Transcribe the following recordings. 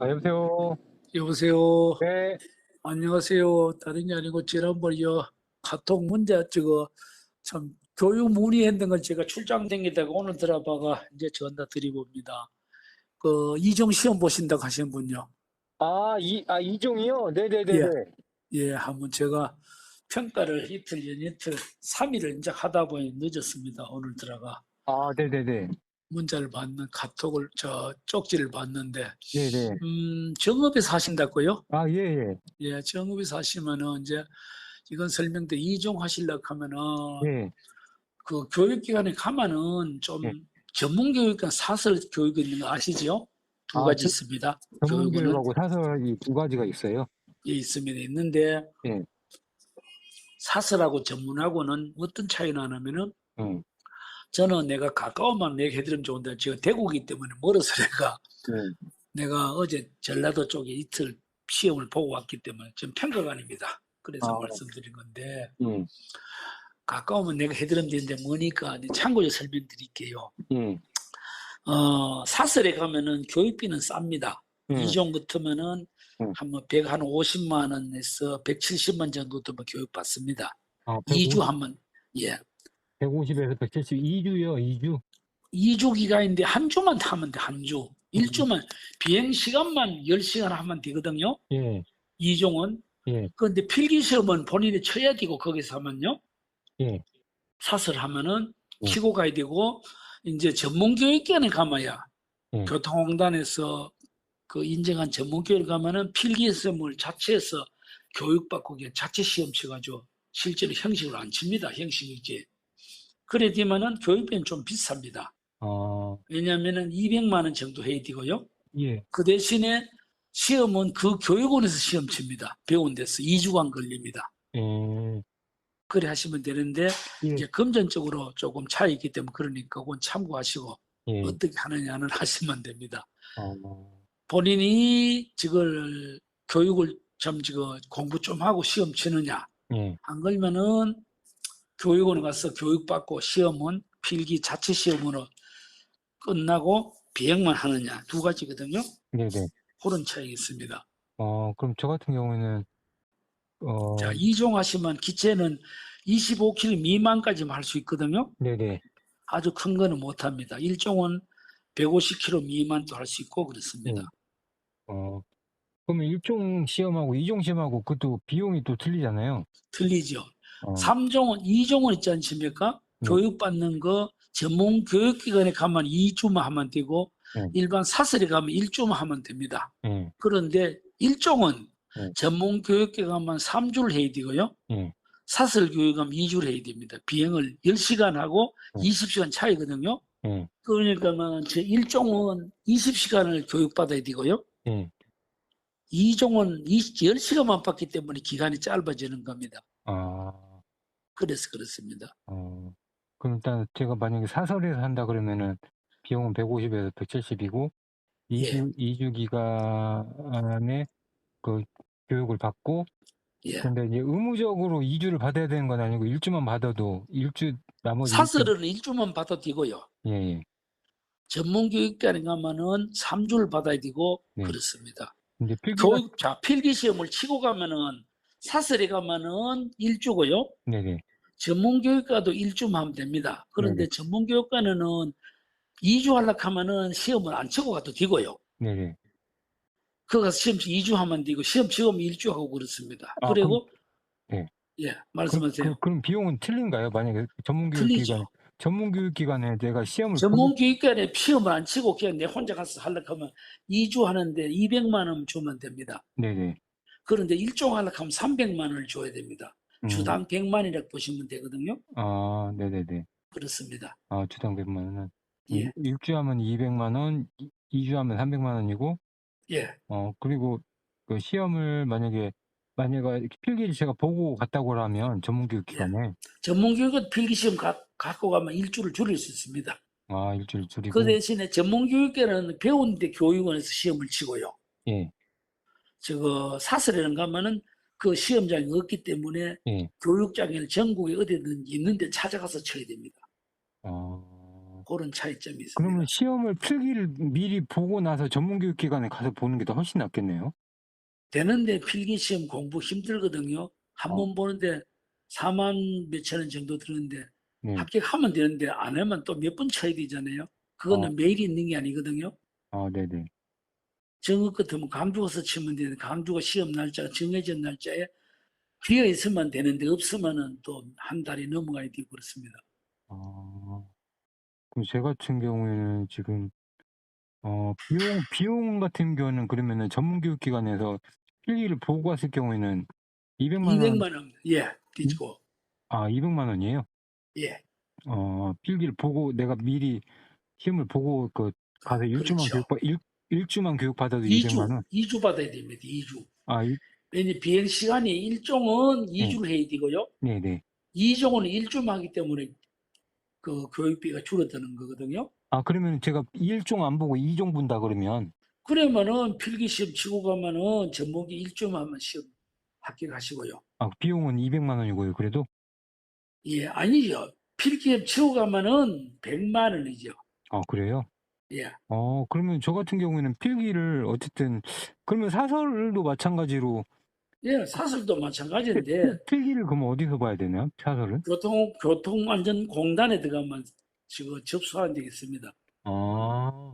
아, 여보세요. 여보세요. 네. 안녕하세요. 다른 게 아니고 지난번 요 카톡 문제 저거 참 교육 문의했던 걸 제가 출장 댕기다가 오늘 들어봐가 이제 전화 드리봅니다. 그 이종 시험 보신다고 하신 분요. 아, 이, 아, 이종이요? 네네네네. 예, 한번 제가 평가를 이틀 연이틀 3일을 이제 하다 보니 늦었습니다. 오늘 들어가 아, 네네네. 문자를 받는 카톡을 저 쪽지를 받는데 네네. 음 정읍에서 하신다고요? 아, 예, 예. 예, 정읍에서 하시면은 이제 이건 설명대 이종 하시려고 하면은 예. 그 교육기관에 가면은 좀 예. 전문 교육관 사설 교육이 있는 거 아시죠? 두 아, 가지 저- 있습니다. 전문 교육은 교육하고 사설이 두 가지가 있어요. 예, 있습니다. 있는데 예. 사설하고 전문하고는 어떤 차이가 나냐면은 응. 저는 내가 가까우면 내가 해드리면 좋은데 제가 대구기 때문에 멀어서 내가 네. 내가 어제 전라도 쪽에 이틀 시험을 보고 왔기 때문에 좀 평가관입니다. 그래서 아. 말씀드린 건데 응. 가까우면 내가 해드리면 되는데 뭐니까 참고로 설명드릴게요. 응. 어, 사설에 가면은 교육비는 쌉니다. 응. 이종 같으면은 응. 한뭐 100, 한 50만 원에서 170만 정도 더 교육 받습니다. 아, 2주 하면 예. 150에서 170, 2주요, 2주. 2주 기간인데 한 주만 타면 돼, 한 주. 1주만 비행 시간만 10시간 하면 되거든요. 예. 이종은. 예. 그런데 필기 시험은 본인이 쳐야 되고 거기서 하면요. 예. 사설 하면은 예. 치고 가야 되고 이제 전문 교육기관에 가봐야 예. 교통공단에서 그 인정한 전문 교육을 가면은 필기 시험을 자체에서 교육받고 자체 시험 쳐가지고 실제로 형식으로 안 칩니다. 형식이지. 그래 되면은 교육비는 좀 비쌉니다. 아, 왜냐하면은 200만 원 정도 해야 되고요. 예. 그 대신에 시험은 그 교육원에서 시험 칩니다. 배운 데서 2주간 걸립니다. 예. 그래 하시면 되는데 예. 이제 금전적으로 조금 차이 있기 때문에 그러니까 그건 참고하시고 예. 어떻게 하느냐는 하시면 됩니다. 어, 본인이 지금 교육을 좀 지금 공부 좀 하고 시험 치느냐 예. 안 걸면은 교육원에 가서 교육받고 시험은 필기 자체 시험으로 끝나고 비행만 하느냐 두 가지거든요. 네네. 그런 차이 있습니다. 어, 그럼 저 같은 경우에는, 어, 자, 이종하시면 기체는 25km 미만까지만 할 수 있거든요. 네네. 아주 큰 거는 못 합니다. 일종은 150km 미만도 할 수 있고 그렇습니다. 어, 그러면 일종 시험하고 이종 시험하고 그것도 비용이 또 틀리잖아요. 틀리죠. 어, 삼종은이종은 있지 않습니까? 네. 교육받는 거 전문 교육기관에 가면 2주만 하면 되고 네. 일반 사설에 가면 1주만 하면 됩니다. 예. 그런데 일종은 네. 전문 교육기관 가면 3주를 해야 되고요. 예. 사설 교육하면 2주를 해야 됩니다. 비행을 10시간 하고 네. 20시간 차이거든요. 예. 그러니까는 제 일종은 20시간을 교육받아야 되고요. 예. 이종은 10시간만 받기 때문에 기간이 짧아지는 겁니다. 아, 그래서 그렇습니다. 어, 그럼 일단 제가 만약에 사설에서 한다 그러면은 비용은 150에서 170이고 예. 2주, 이주 기간에 그 교육을 받고 예. 근데 이제 의무적으로 2주를 받아야 되는 건 아니고 1주만 받아도 1주 나머지 일주- 사설은 1주 만 받아도 되고요. 예, 예. 전문 교육관에 가면은 3주를 받아야 되고 네. 그렇습니다. 이제 필기가 교육 자 필기 시험을 치고 가면은 사설에 가면은 1주고요. 네 네. 전문 교육과도 1주만 하면 됩니다. 그런데 네네. 전문 교육과는 2주 하려고 하면은 시험을 안 치고 가도 되고요. 네네. 그 가서 시험 2주 하면 되고 시험 면 1주 하고 그렇습니다. 아, 그리고 네. 예, 그럼, 말씀하세요. 그, 럼 비용은 틀린가요? 만약에 전문 교육 틀리죠. 기관 전문 교육 기관에 내가 시험을 전문 교육관에 시험을 안 치고 그냥 내 혼자 가서 하려고 하면 2주 하는데 200만 원 주면 됩니다. 네네. 그런데 일종 하려고 하면 300만 원을 줘야 됩니다. 음, 주당 100만이라고 보시면 되거든요. 아, 네네네. 그렇습니다. 아, 주당 100만 원은 예. 일- 일주 하면 200만 원, 2주 하면 300만 원이고 예. 어, 그리고 그 시험을 만약에 만약에 필기를 제가 보고 갔다고 하면 전문 교육 기관에 전문 교육은 필기 시험 가, 갖고 가면 일주를 줄일 수 있습니다. 아, 일주일 줄이고 그 대신에 전문 교육계는 배우는데 교육원에서 시험을 치고요. 예. 저거 사설에는 가면은 그 시험장이 없기 때문에 예. 교육장에는 전국에 어디든지 있는데 찾아가서 쳐야 됩니다. 어, 그런 차이점이 있습니다. 그러면 시험을 필기를 미리 보고 나서 전문교육기관에 가서 보는 게 더 훨씬 낫겠네요. 되는데 필기 시험 공부 힘들거든요. 한 어. 번 보는데 4만 몇천 원 정도 드는데 네. 합격하면 되는데 안 하면 또몇분 쳐야 되잖아요. 그거는 어. 매일 있는 게 아니거든요. 아, 네네. 같으면 강주 가서 치면 되는데 강주가 시험 날짜가 정해진 날짜에 비어 있으면 되는데 없으면은 또 한 달이 넘어가야 되고 그렇습니다. 아, 그럼 제 같은 경우에는 지금, 어, 비용, 비용 같은 경우는 그러면은 전문 교육 기관에서 필기를 보고 왔을 경우에는 200만 원, 200만 원, 예, 뒤지고, 아, 200만 원이에요? 예, 어, 필기를 보고 내가 미리 시험을 보고 그 가서 일주만 그렇죠. 교육, 일, 일주만 교육받아도 2주, 200만 원? 2주 받아야 됩니다. 2주. 아, 이, 왜냐 비행 시간이 일종은 네. 2주를 해야 되고요. 네네. 2종은 일주만 하기 때문에 그 교육비가 줄어드는 거거든요. 아, 그러면 제가 1종 안 보고 2종 본다 그러면, 그러면은 필기시험 치고 가면은 전목이 일주만 하면 시험 합격하시고요. 아, 비용은 200만 원이고요, 그래도? 예, 아니죠. 필기시험 치고 가면은 100만 원이죠. 아, 그래요? 예. 어, 그러면 저 같은 경우에는 필기를 어쨌든, 그러면 사설도 마찬가지로 예, 사설도 마찬가지인데 필기를 그럼 어디서 봐야 되나요? 사설은? 교통 교통안전공단에 들어가면 지금 접수하는 데 있습니다. 아,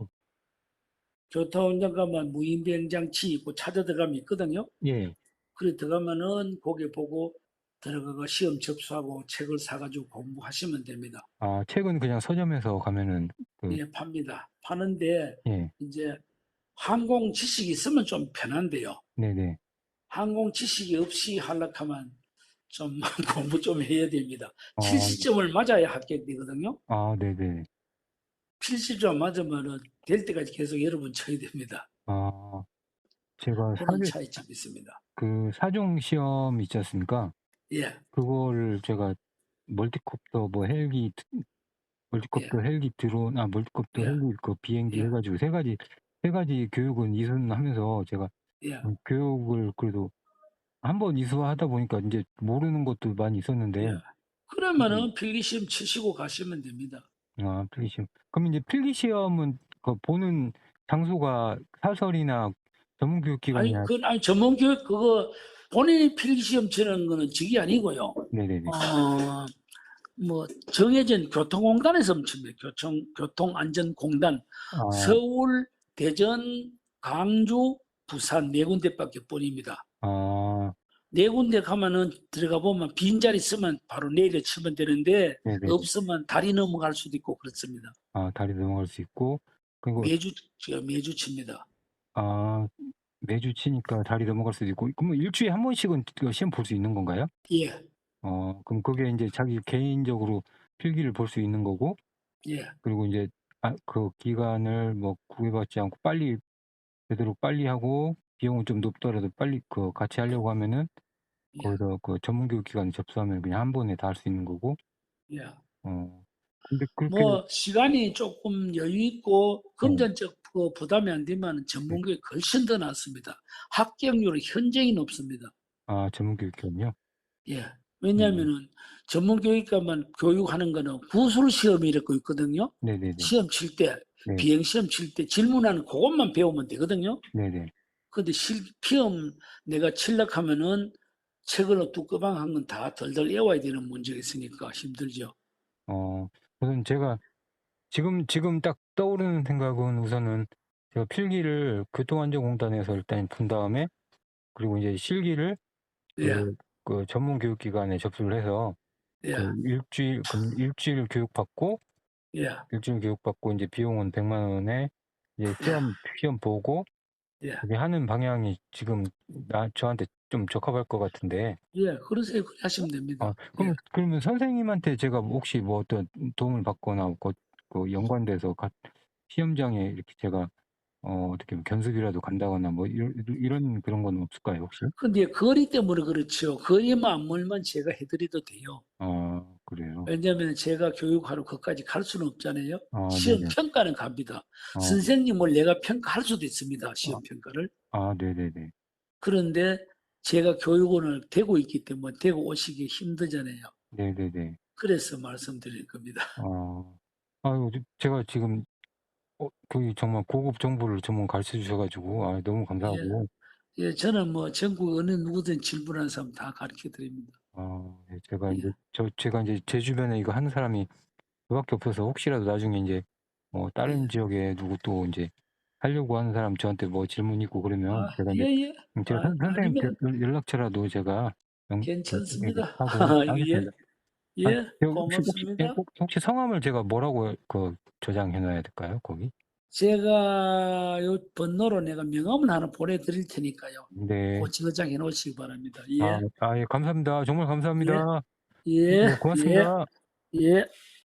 교통운전 가면 무인비행장치 있고 찾아 들어가면 있거든요. 예. 그래 들어가면은 거기 보고 들어가가 시험 접수하고 책을 사가지고 공부하시면 됩니다. 아, 책은 그냥 서점에서 가면은, 그, 예, 팝니다. 파는데 예. 이제 항공 지식이 있으면 좀 편한데요. 네네. 항공 지식이 없이 하려면 좀 공부 좀 해야 됩니다. 아, 70점을 맞아야 합격되거든요. 아, 네네. 70점 맞으면은 될 때까지 계속 여러 번 쳐야 됩니다. 아, 제가 그런 사, 차이점이 있습니다. 그 사종 시험 있지 않습니까? 예, 그거를 제가 멀티콥터 뭐 헬기 드- 멀티콥터 헬기 드론 아 멀티콥터 예. 헬기 그 비행기 예. 해가지고 세 가지 세 가지 교육은 이수하면서 제가 예, 음, 교육을 그래도 한번 이수하다 보니까 이제 모르는 것도 많이 있었는데 예. 그러면은 필기시험 치시고 가시면 됩니다. 아 필기 시험 그럼 이제 필기 시험은 그 보는 장소가 사설이나 아니, 전문교육기관이나 그, 아니, 전문 교육, 그거, 본인이 필기시험 치는 거는 직이 아니고요. 네네네 어, 뭐, 정해진 교통공단에서 칩니다. 교통, 교통안전공단. 아, 서울, 대전, 강주, 부산 네 군데밖에 뿐입니다. 아 네 군데 가면은 들어가 보면 빈자리 있으면 바로 내려 치면 되는데 네네 없으면 다리 넘어갈 수도 있고 그렇습니다. 아 다리 넘어갈 수 있고 그리고 매주, 저 매주 칩니다. 아, 매주 치니까 다리 넘어갈 수도 있고, 그러면 일주일에 한 번씩은 그 시험 볼 수 있는 건가요? 예, 어, 그럼 그게 이제 자기 개인적으로 필기를 볼 수 있는 거고, 예, 그리고 이제 아, 그 기간을 뭐 구애받지 않고 빨리, 되도록 빨리 하고, 비용은 좀 높더라도 빨리 그 같이 하려고 하면은, 예, 거기서 그 전문교육 기관에 접수하면 그냥 한 번에 다 할 수 있는 거고, 예. 어, 근데 그렇게, 뭐 시간이 조금 여유 있고 금전적 그 부담이 안 되면 전문교육 훨씬 더 낫습니다. 합격률은 현저히 높습니다. 아, 전문교육기관요? 예. 왜냐하면은 전문 교육과만 교육하는 거는 구술 시험이 이렇게 있거든요. 네네네. 시험 칠 때, 네. 비행 시험 칠 때 질문하는 그것만 배우면 되거든요. 네네. 근데 실, 시험 내가 칠락하면은 책을 두꺼방한 건 다 덜덜 외워야 되는 문제가 있으니까 힘들죠. 어, 우선 제가 지금, 지금 딱 떠오르는 생각은 우선은 제가 필기를 교통안전공단에서 일단 본 다음에 그리고 이제 실기를 예, 그, 그 전문 교육 기관에 접수를 해서 예, 그 일주일, 그럼 일주일 교육 받고 예, 일주일 교육 받고 이제 비용은 100만 원에 이제 시험, 시험 보고 예. 그게 하는 방향이 지금 나, 저한테 좀 적합할 것 같은데. 예, 그러세요. 그렇게 하시면 됩니다. 아, 그러면, 그러면 선생님한테 제가 혹시 뭐 어떤 도움을 받거나 그, 그 연관돼서 가- 시험장에 이렇게 제가 어, 어떻게 견습이라도 간다거나 뭐 이런, 이런 그런 건 없을까요, 혹시? 근데 거리 때문에 그렇죠. 거리만 안 멀면 제가 해드려도 돼요. 아, 그래요. 왜냐하면 제가 교육하러 거기까지 갈 수는 없잖아요. 아, 시험 네네. 평가는 갑니다. 아, 선생님을 내가 평가할 수도 있습니다. 시험 평가를. 아, 네네네. 그런데 제가 교육원을 대고 있기 때문에 대고 오시기 힘들잖아요. 네네네. 그래서 말씀드린 겁니다. 아, 아유 저 제가 지금 어 그 정말 고급 정보를 전문 가르쳐 주셔 가지고 아 너무 예. 감사하고 예 저는 뭐 전국 어느 누구든 질문하는 사람 다 가르쳐 드립니다. 아네 제가 예. 인제 저 제가 인제 제 주변에 이거 하는 사람이 그밖에 없어서 혹시라도 나중에 인제 뭐 다른 예. 지역에 누구 또 인제 하려고 하는 사람 저한테 뭐 질문 있고 그러면 아 제가 인제 예예. 음 제가 아 선 선생님께 아니면 연 연락처라도 제가 연그 이렇게 괜찮습니다. 하고 예. 하겠습니다. 아 예. 저 혹시 혹시 예 고맙습니다. 혹 혹시 성함을 제가 뭐라고 그 저장해 놔야 될까요? 거기? 제가 요 번호로 내가 명함을 하나 보내 드릴 테니까요. 네. 고 저장해 놓으시기 바랍니다. 아 예. 아예 감사합니다. 정말 감사합니다. 예. 네 예. 고맙습니다. 예.